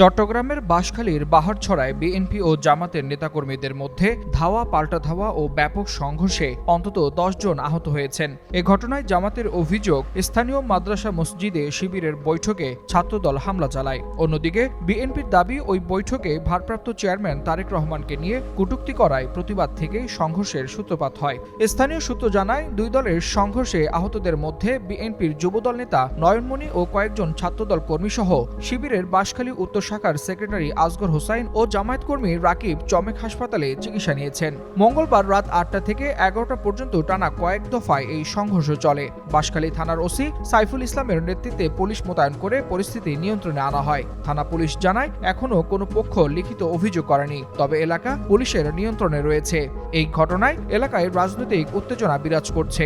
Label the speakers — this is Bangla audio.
Speaker 1: চট্টগ্রামের বাঁশখালীর বাহারছড়ায় বিএনপি ও জামাতের নেতাকর্মীদের মধ্যে ধাওয়া, পাল্টা ধাওয়া ও ব্যাপক সংঘর্ষে অন্তত জন আহত হয়েছেন। এ ঘটনায় জামাতের অভিযোগ, স্থানীয় মাদ্রাসা মসজিদে শিবিরের বৈঠকে ছাত্রদল হামলা চালায়। অন্যদিকে, বিএনপির দাবি, ওই বৈঠকে ভারপ্রাপ্ত চেয়ারম্যান তারেক রহমানকে নিয়ে কটূক্তি করায় প্রতিবাদ থেকেই সংঘর্ষের সূত্রপাত হয়। স্থানীয় সূত্র জানায়, দুই দলের সংঘর্ষে আহতদের মধ্যে বিএনপির যুবদল নেতা নয়নমণি ও কয়েকজন ছাত্রদল কর্মীসহ শিবিরের বাঁশখালী উত্তর শাখার সেক্রেটারি আজগর হোসাইন ও জামায়াত কর্মী রাকিব চমেক হাসপাতালে চিকিৎসা নিয়েছেন। মঙ্গলবার রাত আটটা থেকে এগারোটা পর্যন্ত টানা কয়েক দফায় এই সংঘর্ষ চলে। বাঁশখালী থানার ওসি সাইফুল ইসলামের নেতৃত্বে পুলিশ মোতায়েন করে পরিস্থিতি নিয়ন্ত্রণে আনা হয়। থানা পুলিশ জানায়, এখনও কোনো পক্ষ লিখিত অভিযোগ করেনি, তবে এলাকা পুলিশের নিয়ন্ত্রণে রয়েছে। এই ঘটনায় এলাকায় রাজনৈতিক উত্তেজনা বিরাজ করছে।